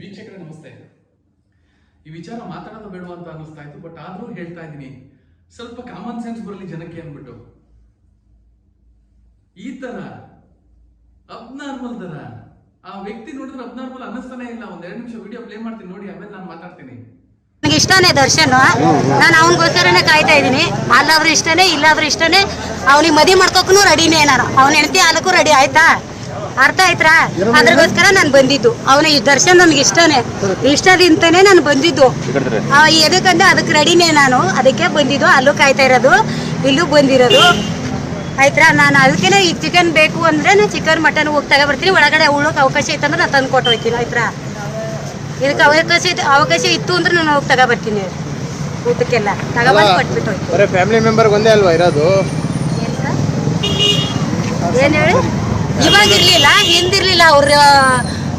ವೀಕ್ಷಕರೇ ನಮಸ್ತೆ. ಈ ವಿಚಾರ ಮಾತಾಡೋದು ಬೇಡವಾ ಅಂತ ಅನ್ನಿಸ್ತಾ ಇತ್ತು ಬಟ್ ಆದ್ರೂ ಹೇಳ್ತಾ ಇದ್ದೀನಿ. ಸ್ವಲ್ಪ ಕಾಮನ್ ಸೆನ್ಸ್ ಬರಲಿ ಜನಕ್ಕೆ ಅಂದ್ಬಿಟ್ಟು. ಈ ತರ ಅಬ್ನಾರ್ಮಲ್ ತರ ಆ ವ್ಯಕ್ತಿ ನೋಡಿದ್ರೆ ಅಬ್ನಾರ್ಮಲ್ ಅನ್ನಿಸ್ತಾನೆ ಇಲ್ಲ. ಒಂದ್ ಎರಡು ನಿಮಿಷ ವಿಡಿಯೋ ಪ್ಲೇ ಮಾಡ್ತೀನಿ ನೋಡಿ ಆಮೇಲೆ ನಾನು ಮಾತಾಡ್ತೀನಿ. ನನಗೆ ಇಷ್ಟನೇ ದರ್ಶನ್? ನಾನು ಅವನಿಗೋಸ್ಕರನೇ ಕಾಯ್ತಾ ಇದ್ದೀನಿ. ಅಲ್ಲಾದ್ರೂ ಇಷ್ಟನೇ ಇಲ್ಲಾದ್ರೂ ಇಷ್ಟನೇ ಅವನಿಗೆ ಮದಿ ಮಾಡ್ಕೋಕ್ಕೂ ರೆಡಿನೇ ನಾನು. ಅವನ ಹೆಂಡತಿ ಹಾಲಕ್ಕೂ ರೆಡಿ ಆಯ್ತಾ? ಅರ್ಥ ಆಯ್ತಾ ಅದ್ರಗೋಸ್ಕರ ನಾನು ಬಂದಿದ್ದು. ಅವನ ಈ ದರ್ಶನ್ ನನ್ಗೆ ಇಷ್ಟನೇ. ಇಷ್ಟದಿಂದನೇ ನಾನು ಬಂದಿದ್ದು. ಆ, ಎದಕ್ಕಂದ್ರೆ ಅದಕ್ಕೆ ರೆಡಿನೇ ನಾನು. ಅದಕ್ಕೆ ಬಂದಿದ್ದು. ಅಲ್ಲೂ ಕಾಯ್ತಾ ಇರೋದು. ಇಲ್ಲೂ ಬಂದಿರೋದು. ಆಯ್ತಾ ನಾನು ಅದಕ್ಕೆ ಈ ಚಿಕನ್ ಬೇಕು ಅಂದ್ರೆ ನಾನು ಚಿಕನ್ ಮಟನ್ ಹೋಗಿ ತಗೊಬರ್ತೀನಿ. ಒಳಗಡೆ ಉಳ್ಳೋಕೆ ಅವಕಾಶ ಇತ್ತಂದ್ರೆ ನಾನು ತಂದು ಕೊಟ್ಟು ಹೋಗ್ತೀನಿ. ಆಯ್ತಾ ಇದಕ್ಕೆ ಅವಕಾಶ ಇತ್ತು ಅವಕಾಶ ಇತ್ತು ಅಂದ್ರೆ ನಾನು ಹೋಗಿ ತಗೊಬರ್ತೀನಿ. ಊಟಕ್ಕೆಲ್ಲ. ತಗೊಬಂದು ಕೊಟ್ಬಿಟ್ಟು ಫ್ಯಾಮಿಲಿ ಮೆಂಬರ್ ಒಂದೇ ಅಲ್ವಾ ಇರೋದು? ಏನು ಹೇಳಿ? ಇವಾಗ ಇರ್ಲಿಲ್ಲ ಹಿಂದಿರ್ಲಿಲ್ಲ. ಅವ್ರ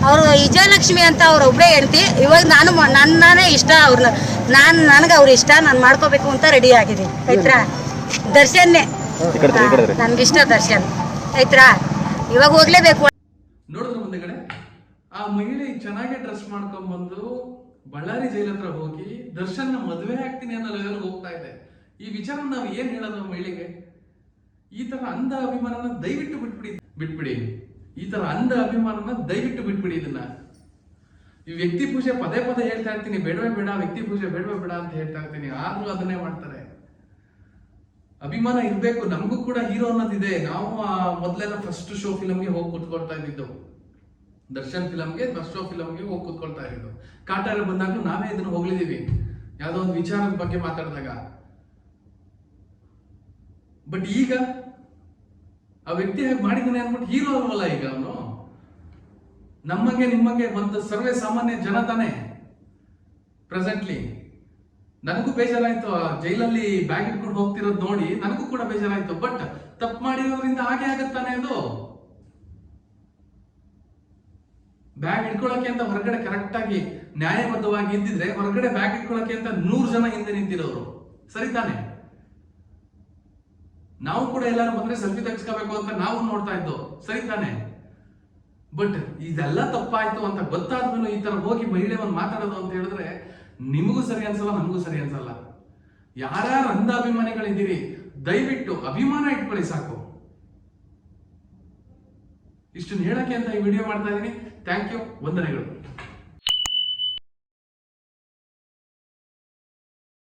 ಅವರು ವಿಜಯಲಕ್ಷ್ಮಿ ಅಂತ ಅವ್ರ ಒಬ್ಬರೇ ಹೇಳ್ತಿ ಇವಾಗ ನಾನು ನನ್ನೇ ನನ್ನನೇ ಇಷ್ಟ ಅವ್ರನ್ನ ನಾನು ನನಗೆ ಅವ್ರ ಇಷ್ಟ ನಾನು ಮಾಡ್ಕೋಬೇಕು ಅಂತ ರೆಡಿ ಆಗಿದ್ದೀನಿ. ಆಯ್ತಾ ದರ್ಶನ್ನೇ. ನನ್ಗಿಷ್ಟ ದರ್ಶನ್. ಆಯ್ತಾ ಇವಾಗ ಹೋಗ್ಲೇಬೇಕು. ನೋಡಿದ್ರ ಮುಂದೆಗಡೆ. ಆ ಮಹಿಳೆ ಚೆನ್ನಾಗಿ ಡ್ರೆಸ್ ಮಾಡ್ಕೊಂಡ್ ಬಂದು ಬಳ್ಳಾರಿ ಜೈಲ್ ಹತ್ರ ಹೋಗಿ ದರ್ಶನ್ ಮದುವೆ ಆಗ್ತೀನಿ ಅನ್ನೋ ಲೆವೆಲ್ ಹೋಗ್ತಾ ಇದೆ. ಈ ವಿಚಾರ ನಾವು ಏನ್ ಹೇಳೋದು ಮಹಿಳೆಗೆ? ಈ ತರ ಅಂಧ ಅಭಿಮಾನನ ದಯವಿಟ್ಟು ಬಿಟ್ಬಿಡಿ. ಬಿಟ್ಬಿಡಿ. ಈ ತರ ಅಂಧ ಅಭಿಮಾನನ ದಯವಿಟ್ಟು ಬಿಟ್ಬಿಡಿ ಇದನ್ನ. ಈ ವ್ಯಕ್ತಿ ಪೂಜೆ ಪದೇ ಪದೇ ಹೇಳ್ತಾ ಇರ್ತೀನಿ, ಬೇಡವೇ ಬೇಡ, ವ್ಯಕ್ತಿ ಪೂಜೆ ಬೇಡವೇ ಬೇಡ ಅಂತ ಹೇಳ್ತಾ ಇರ್ತೀನಿ, ಆದ್ರೂ ಅದನ್ನೇ ಮಾಡ್ತಾರೆ. ಅಭಿಮಾನ ಇರಬೇಕು, ನಮಗೂ ಕೂಡ ಹೀರೋ ಅನ್ನೋದಿದೆ. ನಾವು ಮೊದಲೆಲ್ಲ ಫಸ್ಟ್ ಶೋ ಫಿಲಮ್ಗೆ ಹೋಗಿ ಕೂತ್ಕೊಳ್ತಾ ಇದ್ದಿದ್ದು. ದರ್ಶನ್ ಫಿಲಮ್ಗೆ ಫಸ್ಟ್ ಶೋ ಫಿಲಮ್ಗೆ ಹೋಗಿ ಕೂತ್ಕೊಳ್ತಾ ಇದ್ದು ಕಾಟಾರ ಬಂದಾಗ ನಾವೇ ಇದನ್ನು ಹೋಗ್ಲಿದ್ದೀವಿ ಯಾವುದೋ ಒಂದು ವಿಚಾರದ ಬಗ್ಗೆ ಮಾತಾಡಿದಾಗ. ಬಟ್ ಈಗ ಆ ವ್ಯಕ್ತಿ ಹಾಗೆ ಮಾಡಿದ್ದಾನೆ ಅಂದ್ಬಿಟ್ಟು ಹೀರೋ ಅಲ್ವಲ್ಲ ಈಗ ಅವನು? ನಮಗೆ, ನಿಮಗೆ ಒಂದು ಸರ್ವೇ ಸಾಮಾನ್ಯ ಜನ ತಾನೆ. ಪ್ರೆಸೆಂಟ್ಲಿ ನನಗೂ ಬೇಜಾರಾಯ್ತು ಜೈಲಲ್ಲಿ ಬ್ಯಾಗ್ ಇಟ್ಕೊಂಡು ಹೋಗ್ತಿರೋದು ನೋಡಿ, ನನಗೂ ಕೂಡ ಬೇಜಾರಾಯ್ತು ಬಟ್ ತಪ್ಪು ಮಾಡಿರೋದ್ರಿಂದ ಹಾಗೆ ಆಗತ್ತಾನೆ ಅದು? ಬ್ಯಾಗ್ ಇಟ್ಕೊಳ್ಳೋಕೆ ಅಂತ ಹೊರಗಡೆ ಕರೆಕ್ಟ್ ಆಗಿ ನ್ಯಾಯಬದ್ಧವಾಗಿ ಇದ್ದಿದ್ರೆ ಹೊರಗಡೆ ಬ್ಯಾಗ್ ಇಟ್ಕೊಳ್ಳೋಕೆ ಅಂತ ನೂರು ಜನ ಹಿಂದೆ ನಿಂತಿರೋರು. ಸರಿ ತಾನೆ? ನಾವು ಕೂಡ ಎಲ್ಲರೂ ಬಂದ್ರೆ ಸೆಲ್ಫಿ ತೆಗೆಸ್ಕೋಬೇಕು ಅಂತ ನಾವು ನೋಡ್ತಾ ಇದ್ದೋ, ಸರಿ ತಾನೆ? ಬಟ್ ಇದೆಲ್ಲ ತಪ್ಪಾಯ್ತು ಅಂತ ಗೊತ್ತಾದ್ಮೇಲೆ ಈ ತರ ಹೋಗಿ ಮಹಿಳೆ ಒಂದು ಮಾತಾಡೋದು ಅಂತ ಹೇಳಿದ್ರೆ ನಿಮಗೂ ಸರಿ ಅನ್ಸಲ್ಲ, ನಮಗೂ ಸರಿ ಅನ್ಸಲ್ಲ. ಯಾರ್ಯಾರು ಅಂಧಾಭಿಮಾನಿಗಳಿದ್ದೀರಿ, ದಯವಿಟ್ಟು ಅಭಿಮಾನ ಇಟ್ಕೊಳ್ಳಿ ಸಾಕು. ಇಷ್ಟನ್ನು ಹೇಳಕ್ಕೆ ಅಂತ ಈ ವಿಡಿಯೋ ಮಾಡ್ತಾ ಇದ್ದೀನಿ. ಥ್ಯಾಂಕ್ ಯು ವಂದನೆಗಳು.